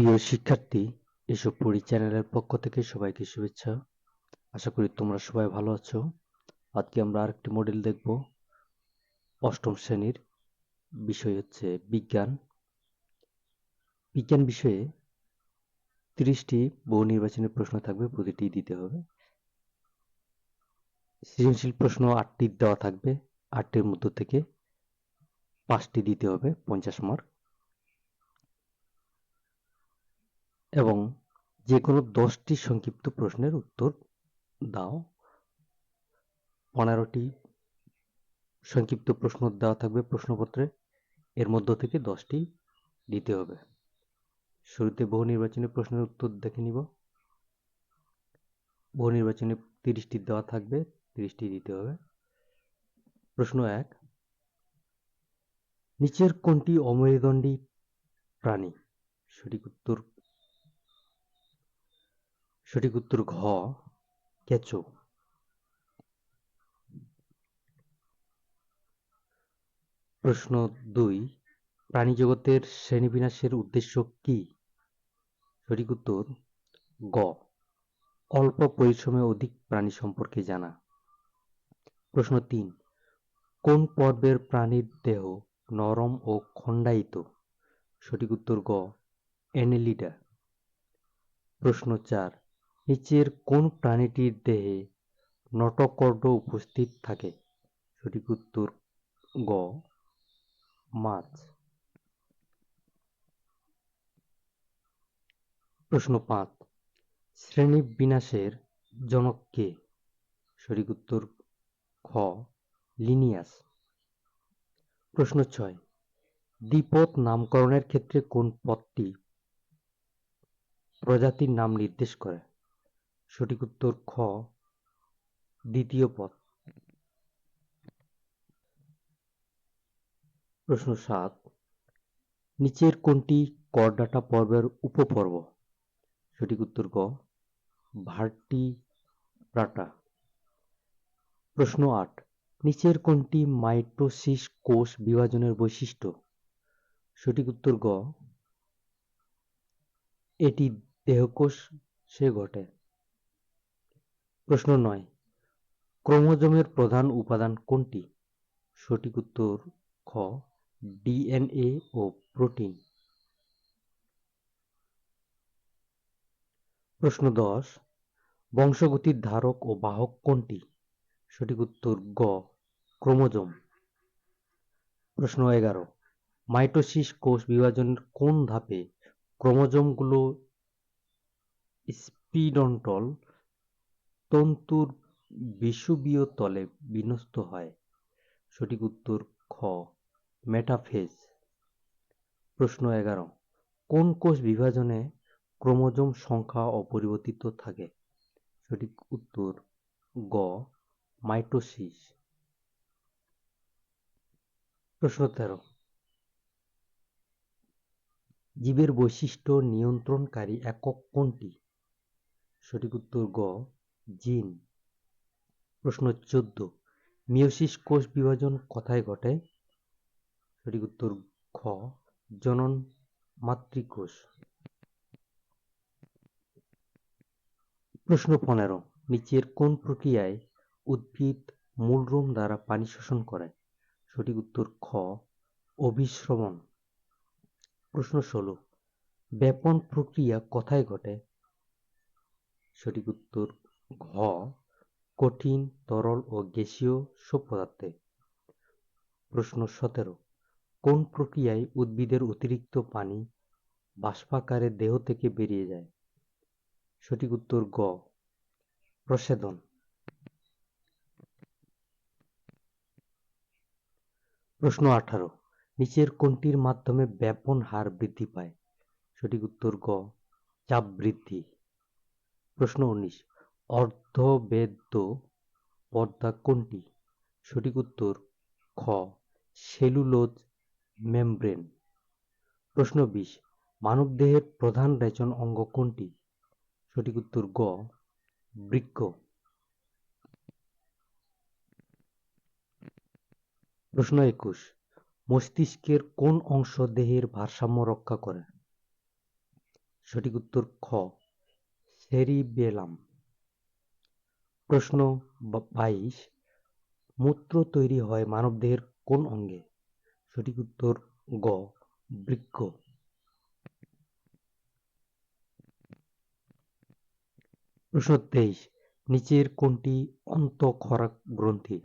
প্রিয় শিক্ষার্থী, এসব পড়ি চ্যানেলের পক্ষ থেকে সবাইকে শুভেচ্ছা। আশা করি তোমরা সবাই ভালো আছো। আজকে আমরা আরেকটি মডেল দেখব। অষ্টম শ্রেণির বিষয় হচ্ছে বিজ্ঞান। বিজ্ঞান বিষয়ে তিরিশটি বহু নির্বাচনী প্রশ্ন থাকবে, প্রতিটি দিতে হবে। সৃজনশীল প্রশ্ন আটটি দেওয়া থাকবে। আটটির মধ্য থেকে পাঁচটি দিতে হবে, পঞ্চাশ মার্ক এবং যে কোনো দশটি সংক্ষিপ্ত প্রশ্নের উত্তর দাও। পনেরোটি সংক্ষিপ্ত প্রশ্ন দেওয়া থাকবে প্রশ্নপত্রে। এর মধ্য থেকে দশটি দিতে হবে। শুরুতে বহু নির্বাচনী প্রশ্নের উত্তর দেখে নিব। বহু নির্বাচনী তিরিশটি দেওয়া থাকবে, তিরিশটি দিতে হবে। প্রশ্ন এক, নিচের কোনটি অমেরুদণ্ডী প্রাণী? সঠিক উত্তর সঠিক উত্তর ঘ, কেঁচো। প্রশ্ন দুই প্রাণী জগতের শ্রেণীবিন্যাসের উদ্দেশ্য কি? সঠিক উত্তর গ, অল্প পরিশ্রমে অধিক প্রাণী সম্পর্কে জানা। প্রশ্ন তিন, কোন পর্বের প্রাণীর দেহ নরম ও খণ্ডায়িত? সঠিক উত্তর গ অ্যানেলিডা প্রশ্ন চার নিচের কোন প্রাণীটির দেহে নটকর্ড উপস্থিত থাকে? সঠিক উত্তর, গ, মাছ। প্রশ্ন পাঁচ শ্রেণি বিন্যাসের জনক কে? সঠিক উত্তর, খ, লিনিয়াস। প্রশ্ন ছয়, দ্বিপদ নামকরণের ক্ষেত্রে কোন পদটি প্রজাতির নাম নির্দেশ করে? সঠিক উত্তর খ, দ্বিতীয় পদ। প্রশ্ন সাত, নিচের কোনটি করডাটা পর্বের উপপর্ব? সঠিক উত্তর গ ভার্টি প্রাটা। প্রশ্ন আট, নিচের কোনটি মাইটোসিস কোষ বিভাজনের বৈশিষ্ট্য? সঠিক উত্তর গ, এটি দেহকোষে ঘটে। প্রশ্ন নয়। ক্রোমোজোমের প্রধান উপাদান কোনটি? সঠিক উত্তর খ, ডিএনএ ও প্রোটিন। প্রশ্ন দশ, বংশগতির ধারক ও বাহক কোনটি? সঠিক উত্তর গ, ক্রোমোজোম। প্রশ্ন এগারো, মাইটোসিস কোষ বিভাজনের কোন ধাপে ক্রোমোজোমগুলো স্পিডন্টল তন্তুর বিষুবীয় তলে বিন্যস্ত হয়। সঠিক উত্তর খ। মেটাফেজ। প্রশ্ন এগারো। কোন কোষ বিভাজনে ক্রোমোজোম সংখ্যা অপরিবর্তিত থাকে? সঠিক উত্তর গ। মাইটোসিস। প্রশ্ন তেরো। জীবের বৈশিষ্ট্য নিয়ন্ত্রণকারী একক কোনটি? সঠিক উত্তর গ। জিন। প্রশ্ন চোদ্দ। মিওসিস কোষ বিভাজন কোথায় ঘটে? সঠিক উত্তর খ জনন মাতৃকোষ। প্রশ্ন পনেরো। নিচের কোন প্রক্রিয়ায় উদ্ভিদ মূলরোম দ্বারা পানি শোষণ করে? সঠিক উত্তর খ অভিশ্রবণ প্রশ্ন ষোলো। ব্যাপন প্রক্রিয়া কথায় ঘটে? সঠিক উত্তর ঘ, কঠিন, তরল ও গ্যাসীয় সব পদার্থে। প্রশ্ন সতেরো, কোন প্রক্রিয়ায় উদ্ভিদের অতিরিক্ত পানি বাষ্পাকারে দেহ থেকে বেরিয়ে যায়? সঠিক উত্তর গ প্রসেদন প্রশ্ন আঠারো, নিচের কোনটির মাধ্যমে ব্যাপন হার বৃদ্ধি পায়? সঠিক উত্তর গ, চাপ বৃদ্ধি। প্রশ্ন উনিশ অর্ধবেদ্য পর্দা কোনটি? সঠিক উত্তর, খ, সেলুলোজ মেমব্রেন। প্রশ্ন বিশ, মানবদেহের প্রধান রেচন অঙ্গ কোনটি? সঠিক উত্তর, গ, বৃক্ক। প্রশ্ন একুশ, মস্তিষ্কের কোন অংশ দেহের ভারসাম্য রক্ষা করে? সঠিক উত্তর, খ, সেরিবেলাম। প্রশ্ন বাইশ, মূত্র তৈরি হয় মানবদেহের কোন অঙ্গে? সঠিক উত্তর, গ বৃক্ক প্রশ্ন তেইশ, নিচের কোনটি অন্তঃক্ষরা গ্রন্থি?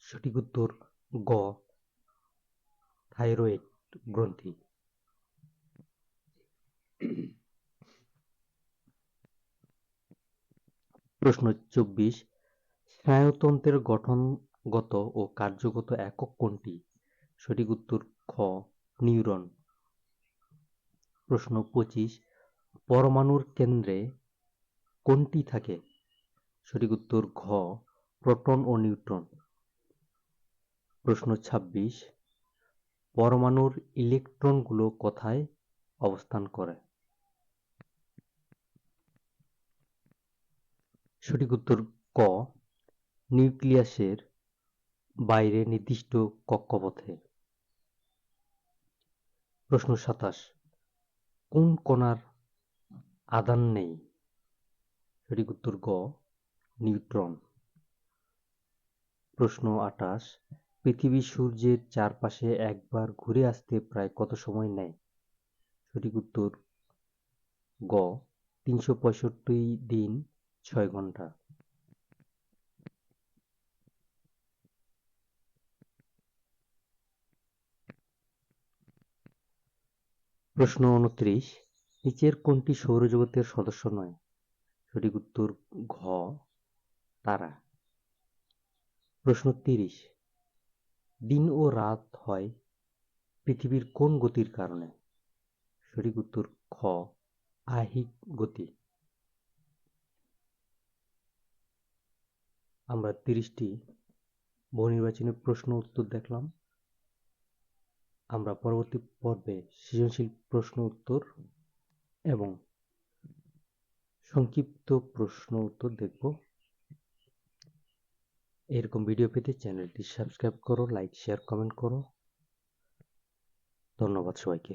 সঠিক উত্তর, গ, থাইরয়েড গ্রন্থি। প্রশ্ন চব্বিশ, স্নায়ুতন্ত্রের গঠনগত ও কার্যগত একক কোনটি? সঠিক উত্তর খ, নিউরন। প্রশ্ন পঁচিশ, পরমাণুর কেন্দ্রে কোনটি থাকে? সঠিক উত্তর ঘ, প্রোটন ও নিউট্রন। প্রশ্ন ছাব্বিশ, পরমাণুর ইলেকট্রনগুলো কোথায় অবস্থান করে? সঠিক উত্তর ক, নিউক্লিয়াসের বাইরে নির্দিষ্ট কক্ষপথে। প্রশ্ন সাতাশ, কোন কণার আদান নেই? সঠিক উত্তর গ, নিউট্রন। প্রশ্ন আটাশ পৃথিবী সূর্যের চারপাশে একবার ঘুরে আসতে প্রায় কত সময় নেয়? সঠিক উত্তর গ, তিনশো পঁয়ষট্টি দিন ছয় ঘণ্টা। প্রশ্ন উনত্রিশ, নিচের কোনটি সৌরজগতের সদস্য নয়? সঠিক উত্তর ঘ, তারা। প্রশ্ন তিরিশ, দিন ও রাত হয় পৃথিবীর কোন গতির কারণে? সঠিক উত্তর খ আহিক গতি। আমরা তিরিশটি বহুনির্বাচনী প্রশ্ন উত্তর দেখলাম। আমরা পরবর্তী পর্বে সৃজনশীল প্রশ্ন উত্তর এবং সংক্ষিপ্ত প্রশ্ন উত্তর দেখব। এরকম ভিডিও পেতে চ্যানেলটি সাবস্ক্রাইব করো, লাইক, শেয়ার, কমেন্ট করো। ধন্যবাদ সবাইকে।